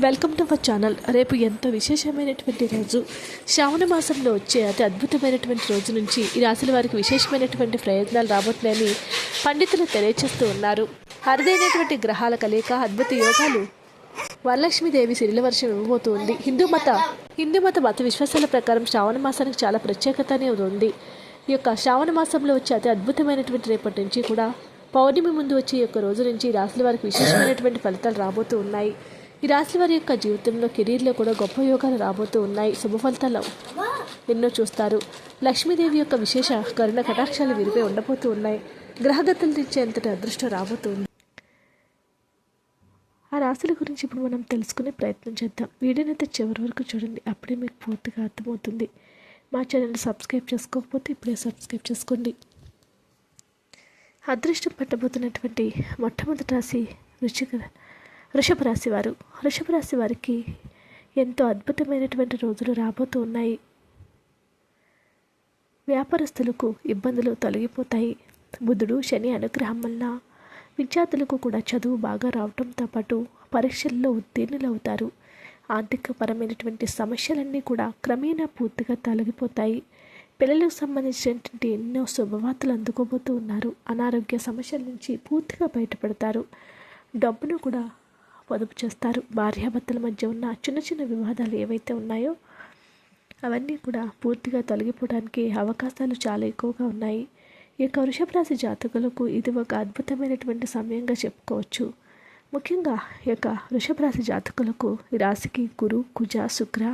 Welcome to our channel రేపు ఎంతో విశేషమైనటువంటి రోజు? శ్రావణ మాసంలో వచ్చే అతి అద్భుతమైనటువంటి రోజు నుంచి ఈ రాశుల వారికి విశేషమైనటువంటి ప్రయోజనాలు రాబోతున్నాయని పండితులు తెలియచేస్తూ ఉన్నారు. అరుదైనటువంటి గ్రహాల కలయిక అద్భుత యోగాలు వరలక్ష్మీదేవి సిరిల వర్షం ఇవ్వబోతుంది హిందూ మత హిందూ మత మత విశ్వాసాల ప్రకారం శ్రావణ మాసానికి చాలా ప్రత్యేకత అనేది ఉంది. ఈ యొక్క శ్రావణ మాసంలో వచ్చే అతి అద్భుతమైనటువంటి రేపటి నుంచి కూడా పౌర్ణమి ముందు వచ్చే యొక్క రోజు నుంచి ఈ రాశుల వారికి విశేషమైనటువంటి ఫలితాలు రాబోతూ ఉన్నాయి. ఈ రాశి వారి యొక్క జీవితంలో కెరీర్లో కూడా గొప్ప యోగాలు రాబోతూ ఉన్నాయి. శుభ ఫలితాలు ఎన్నో చూస్తారు. లక్ష్మీదేవి యొక్క విశేష కరుణ కటాక్షాలు వీరిపై ఉండబోతూ ఉన్నాయి. గ్రహగతులు తెచ్చేంతటి అదృష్టం రాబోతుంది ఆ రాశుల గురించి ఇప్పుడు మనం తెలుసుకునే ప్రయత్నం చేద్దాం. వీడియోనైతే చివరి వరకు చూడండి. అప్పుడే మీకు పూర్తిగా అర్థమవుతుంది. మా ఛానల్ సబ్స్క్రైబ్ చేసుకోకపోతే ఇప్పుడే సబ్స్క్రైబ్ చేసుకోండి. అదృష్టం పట్టబోతున్నటువంటి మొట్టమొదటి రాశి రుచికర వృషభ రాశి వారు వృషభ రాశి వారికి ఎంతో అద్భుతమైనటువంటి రోజులు రాబోతూ ఉన్నాయి. వ్యాపారస్తులకు ఇబ్బందులు తొలగిపోతాయి. బుధుడు శని అనుగ్రహం వల్ల విద్యార్థులకు కూడా చదువు బాగా రావడంతో పాటు పరీక్షల్లో ఉత్తీర్ణులవుతారు. ఆర్థికపరమైనటువంటి సమస్యలన్నీ కూడా క్రమేణా పూర్తిగా తొలగిపోతాయి. పిల్లలకు సంబంధించినటువంటి ఎన్నో శుభవార్తలు అందుకోబోతూ ఉన్నారు. అనారోగ్య సమస్యల నుంచి పూర్తిగా బయటపడతారు. డబ్బును కూడా పొదుపు చేస్తారు. భార్యాభర్తల మధ్య ఉన్న చిన్న చిన్న వివాదాలు ఏవైతే ఉన్నాయో అవన్నీ కూడా పూర్తిగా తొలగిపోవడానికి అవకాశాలు చాలా ఎక్కువగా ఉన్నాయి. ఈ యొక్క వృషభ రాశి జాతకులకు ఇది ఒక అద్భుతమైనటువంటి సమయంగా చెప్పుకోవచ్చు. ముఖ్యంగా ఈ యొక్క వృషభ రాశి జాతకులకు ఈ రాశికి గురు కుజ శుక్ర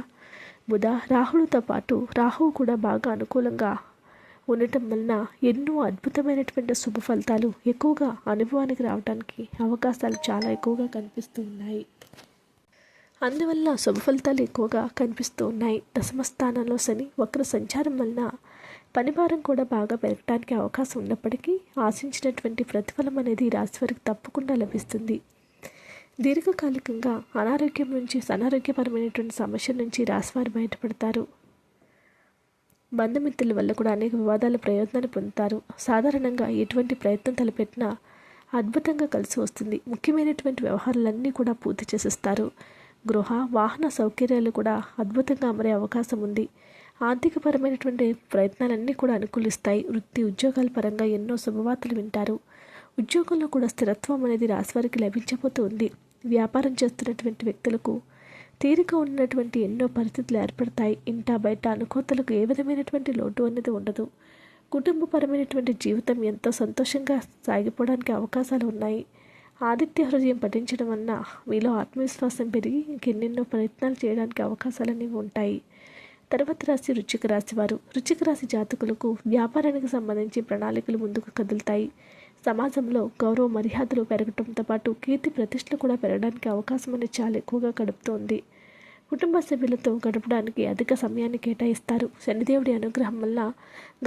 బుధ రాహులతో పాటు రాహువు కూడా బాగా అనుకూలంగా ఉండటం వలన ఎన్నో అద్భుతమైనటువంటి శుభ ఫలితాలు ఎక్కువగా అనుభవానికి రావడానికి అవకాశాలు చాలా ఎక్కువగా కనిపిస్తూ ఉన్నాయి. అందువల్ల శుభ ఫలితాలు ఎక్కువగా కనిపిస్తూ ఉన్నాయి. దశమ స్థానంలో శని వక్ర సంచారం వలన పనిభారం కూడా బాగా పెరగడానికి అవకాశం ఉన్నప్పటికీ ఆశించినటువంటి ప్రతిఫలం అనేది రాశివారికి రాశి వారికి తప్పకుండా లభిస్తుంది. దీర్ఘకాలికంగా అనారోగ్యం నుంచి అనారోగ్యపరమైనటువంటి సమస్యల నుంచి రాశివారు బయటపడతారు. బంధుమిత్రుల వల్ల కూడా అనేక వివాదాల ప్రయోజనాలు పొందుతారు. సాధారణంగా ఎటువంటి ప్రయత్నం తలపెట్టినా అద్భుతంగా కలిసి వస్తుంది. ముఖ్యమైనటువంటి వ్యవహారాలన్నీ కూడా పూర్తి చేసేస్తారు. గృహ వాహన సౌకర్యాలు కూడా అద్భుతంగా అమరే అవకాశం ఉంది. ఆర్థికపరమైనటువంటి ప్రయత్నాలన్నీ కూడా అనుకూలిస్తాయి. వృత్తి ఉద్యోగాల పరంగా ఎన్నో శుభవార్తలు వింటారు. ఉద్యోగంలో కూడా స్థిరత్వం అనేది రాశివారికి లభించబోతుంది వ్యాపారం చేస్తున్నటువంటి వ్యక్తులకు తీరిక ఉన్నటువంటి ఎన్నో పరిస్థితులు ఏర్పడతాయి. ఇంటా బయట అనుకోతలకు ఏ విధమైనటువంటి లోటు అనేది ఉండదు. కుటుంబపరమైనటువంటి జీవితం ఎంతో సంతోషంగా సాగిపోవడానికి అవకాశాలు ఉన్నాయి. ఆదిత్య హృదయం పఠించడం వలన మీలో ఆత్మవిశ్వాసం పెరిగి ఇంకెన్నెన్నో ప్రయత్నాలు చేయడానికి అవకాశాలు అనేవి ఉంటాయి. తర్వాత రాశి రుచిక రాశి వారు. రుచిక రాశి జాతకులకు వ్యాపారానికి సంబంధించి ప్రణాళికలు ముందుకు కదులుతాయి. సమాజంలో గౌరవ మర్యాదలు పెరగడంతో పాటు కీర్తి ప్రతిష్టలు కూడా పెరగడానికి అవకాశం అనేది చాలా ఎక్కువగా గడుపుతోంది. కుటుంబ సభ్యులతో గడపడానికి అధిక సమయాన్ని కేటాయిస్తారు. శనిదేవుడి అనుగ్రహం వల్ల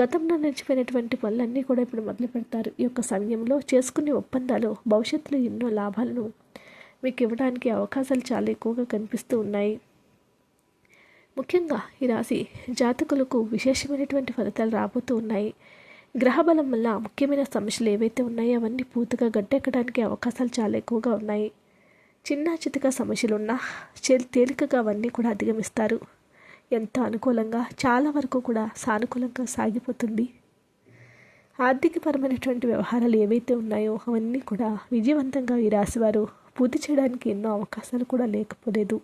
గతంలో నిలిచిపోయినటువంటి పనులన్నీ కూడా ఇప్పుడు మొదలు పెడతారు ఈ యొక్క సమయంలో చేసుకునే ఒప్పందాలు భవిష్యత్తులో ఎన్నో లాభాలను మీకు ఇవ్వడానికి అవకాశాలు చాలా ఎక్కువగా కనిపిస్తూ ఉన్నాయి. ముఖ్యంగా ఈ రాశి జాతకులకు విశేషమైనటువంటి ఫలితాలు రాబోతూ ఉన్నాయి. గ్రహబలం వల్ల ముఖ్యమైన సమస్యలు ఏవైతే ఉన్నాయో అవన్నీ పూర్తిగా గట్టెక్కడానికి అవకాశాలు చాలా ఎక్కువగా ఉన్నాయి. చిన్న చితక సమస్యలున్నా చే- తేలికగా అవన్నీ కూడా అధిగమిస్తారు. ఎంత అనుకూలంగా చాలా వరకు కూడా సానుకూలంగా సాగిపోతుంది. ఆర్థికపరమైనటువంటి వ్యవహారాలు ఏవైతే ఉన్నాయో అవన్నీ కూడా విజయవంతంగా ఈ రాశివారు పూర్తి చేయడానికి ఎన్నో అవకాశాలు కూడా లేకపోలేదు.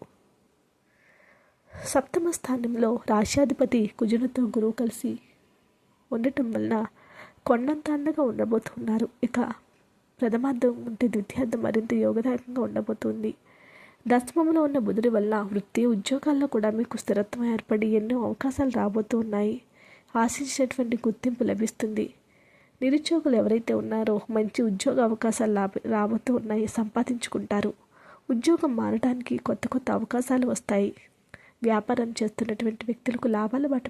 సప్తమ స్థానంలో రాష్ట్రాధిపతి కుజునితో గురువు కలిసి ఉండటం వలన కొండంత అండగా ఉండబోతున్నారు. ఇక ప్రథమార్థం ఉంటే ద్వితీయార్థం మరింత యోగదాయకంగా ఉండబోతుంది. దశమంలో ఉన్న బుధుడి వల్ల వృత్తి ఉద్యోగాల్లో కూడా మీకు స్థిరత్వం ఏర్పడి ఎన్నో అవకాశాలు రాబోతూ ఉన్నాయి ఆశించినటువంటి గుర్తింపు లభిస్తుంది. నిరుద్యోగులు ఎవరైతే ఉన్నారో మంచి ఉద్యోగ అవకాశాలు లాభ రాబోతూ ఉన్నాయి సంపాదించుకుంటారు. ఉద్యోగం మారడానికి కొత్త కొత్త అవకాశాలు వస్తాయి. వ్యాపారం చేస్తున్నటువంటి వ్యక్తులకు లాభాలు బాట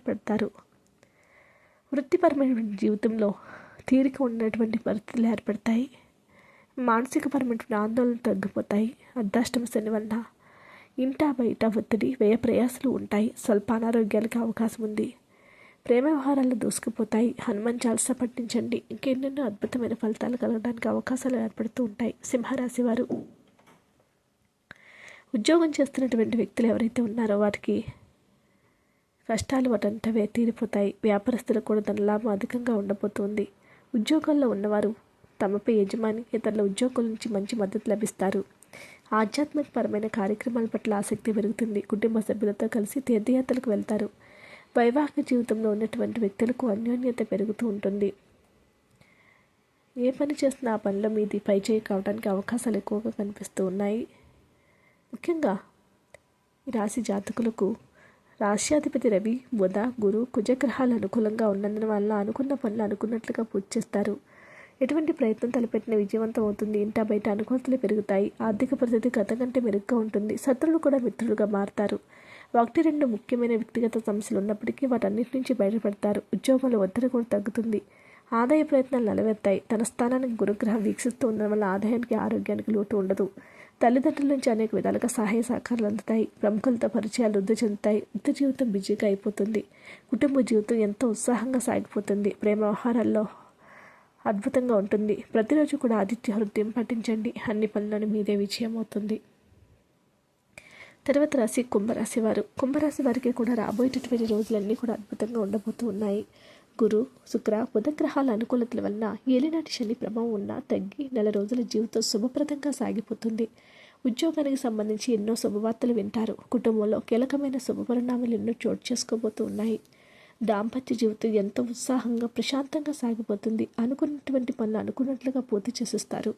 వృత్తిపరమైన వృత్తిపరమైనటువంటి జీవితంలో తీరిక ఉన్నటువంటి పరిస్థితులు ఏర్పడతాయి. మానసికపరమైనటువంటి ఆందోళనలు తగ్గిపోతాయి. అర్ధాష్టమ శని వలన ఇంటా బయట ఒత్తిడి వ్యయ ప్రయాసాలు ఉంటాయి. స్వల్ప అనారోగ్యాలకు అవకాశం ఉంది. ప్రేమ వ్యవహారాలు దూసుకుపోతాయి. హనుమాన్ చాలస పట్టించండి ఇంకెన్నెన్నో అద్భుతమైన ఫలితాలు కలగడానికి అవకాశాలు ఏర్పడుతూ ఉంటాయి. సింహరాశి వారు. ఉద్యోగం చేస్తున్నటువంటి వ్యక్తులు ఎవరైతే ఉన్నారో వారికి కష్టాలు వాటంటవే తీరిపోతాయి. వ్యాపారస్తులకు కూడా తన లాభం అధికంగా ఉండబోతుంది. ఉద్యోగాల్లో ఉన్నవారు తమపై యజమాని ఇతరుల ఉద్యోగుల నుంచి మంచి మద్దతు లభిస్తారు. ఆధ్యాత్మికపరమైన కార్యక్రమాల పట్ల ఆసక్తి పెరుగుతుంది. కుటుంబ సభ్యులతో కలిసి తీర్థయాత్రలకు వెళ్తారు. వైవాహిక జీవితంలో ఉన్నటువంటి వ్యక్తులకు అన్యోన్యత పెరుగుతూ ఉంటుంది. ఏ పని చేస్తున్నా ఆ పనిలో మీది పై చేయి కావడానికి అవకాశాలు ఎక్కువగా కనిపిస్తూ ఉన్నాయి. ముఖ్యంగా రాశి జాతకులకు రాష్ట్రాధిపతి రవి బుధ గురు కుజగ్రహాలు అనుకూలంగా ఉన్నందున వల్ల అనుకున్న పనులు అనుకున్నట్లుగా పూర్తి చేస్తారు. ఎటువంటి ప్రయత్నం తలపెట్టిన విజయవంతం అవుతుంది. ఇంటా బయట అనుకూలతలు పెరుగుతాయి. ఆర్థిక పరిస్థితి గత కంటే మెరుగ్గా ఉంటుంది. శత్రువులు కూడా మిత్రులుగా మారుతారు. ఒకటి రెండు ముఖ్యమైన వ్యక్తిగత సమస్యలు ఉన్నప్పటికీ వాటన్నిటి నుంచి బయటపడతారు. ఉద్యోగంలో ఒత్తిడి కూడా తగ్గుతుంది. ఆదాయ ప్రయత్నాలు నలవెత్తాయి తన స్థానానికి గురుగ్రహం వీక్షిస్తూ ఉండడం వల్ల ఆదాయానికి ఆరోగ్యానికి లోటు ఉండదు. తల్లిదండ్రుల నుంచి అనేక విధాలుగా సహాయ సహకారాలు అందుతాయి. ప్రముఖులతో పరిచయాలు వృద్ధి చెందుతాయి. వృద్ధి జీవితం బిజీగా అయిపోతుంది. కుటుంబ జీవితం ఎంతో ఉత్సాహంగా సాగిపోతుంది. ప్రేమ వ్యవహారాల్లో అద్భుతంగా ఉంటుంది. ప్రతిరోజు కూడా ఆదిత్య హృదయం పఠించండి. అన్ని పనులను మీదే విజయం అవుతుంది తర్వాత రాశి కుంభరాశి వారు. కుంభరాశి వారికి కూడా రాబోయేటటువంటి రోజులన్నీ కూడా అద్భుతంగా ఉండబోతూ ఉన్నాయి. గురు శుక్ర బుధగ్రహాల అనుకూలతల వలన ఏలినాటి శని ప్రభావం ఉన్నా తగ్గి నెల రోజుల జీవితం శుభప్రదంగా సాగిపోతుంది. ఉద్యోగానికి సంబంధించి ఎన్నో శుభవార్తలు వింటారు. కుటుంబంలో కీలకమైన శుభపరిణామాలు ఎన్నో చోటు చేసుకోబోతూ ఉన్నాయి. దాంపత్య జీవితం ఎంతో ఉత్సాహంగా ప్రశాంతంగా సాగిపోతుంది. అనుకున్నటువంటి పనులు అనుకున్నట్లుగా పూర్తి చేసిస్తారు.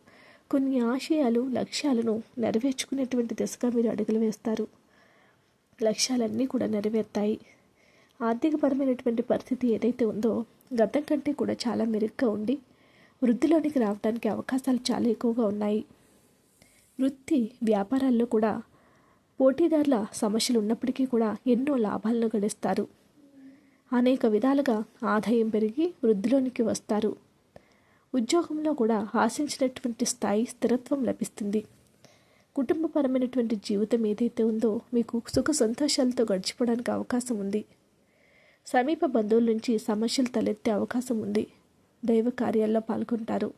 కొన్ని ఆశయాలు లక్ష్యాలను నెరవేర్చుకునేటువంటి దిశగా మీరు అడుగులు వేస్తారు. లక్ష్యాలన్నీ కూడా నెరవేర్తాయి. ఆర్థికపరమైనటువంటి పరిస్థితి ఏదైతే ఉందో గతం కంటే కూడా చాలా మెరుగ్గా ఉండి వృద్ధిలోనికి రావడానికి అవకాశాలు చాలా ఎక్కువగా ఉన్నాయి. వృత్తి వ్యాపారాల్లో కూడా పోటీదారుల సమస్యలు ఉన్నప్పటికీ కూడా ఎన్నో లాభాలను గడిస్తారు అనేక విధాలుగా ఆదాయం పెరిగి వృద్ధిలోనికి వస్తారు. ఉద్యోగంలో కూడా ఆశించినటువంటి స్థాయి స్థిరత్వం లభిస్తుంది. కుటుంబపరమైనటువంటి జీవితం ఏదైతే ఉందో మీకు సుఖ సంతోషాలతో గడిచిపోవడానికి అవకాశం ఉంది. సమీప బంధువుల నుంచి సమస్యలు తలెత్తే అవకాశం ఉంది. దైవ కార్యాల్లో పాల్గొంటారు.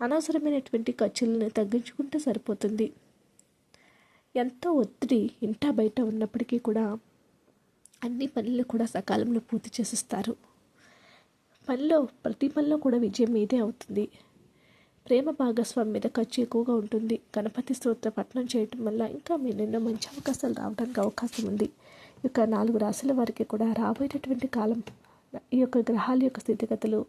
అనవసరమైనటువంటి ఖర్చులను తగ్గించుకుంటే సరిపోతుంది. ఎంతో ఒత్తిడి ఇంటా బయట ఉన్నప్పటికీ కూడా అన్ని పనులు కూడా సకాలంలో పూర్తి చేసిస్తారు. పనిలో ప్రతి పనిలో కూడా విజయం మీదే అవుతుంది. ప్రేమ భాగస్వామి మీద ఖర్చు ఎక్కువగా ఉంటుంది. గణపతి స్తోత్ర పఠనం చేయటం వల్ల ఇంకా మీరు ఎన్నో మంచి అవకాశాలు రావడానికి అవకాశం ఉంది. యొక్క నాలుగు రాశుల వారికి కూడా రాబోయేటటువంటి కాలం ఈ యొక్క గ్రహాల యొక్క స్థితిగతులు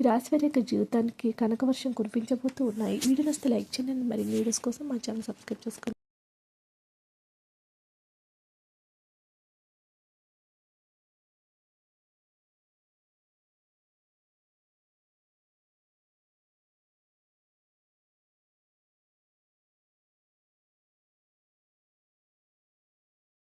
ఈ రాశి వారి యొక్క జీవితానికి కనకవర్షం కురిపించబోతూ ఉన్నాయి. వీడియో లైక్ చేయండి. మరి వీడియోస్ కోసం మా ఛానల్ సబ్స్క్రైబ్ చేసుకోండి.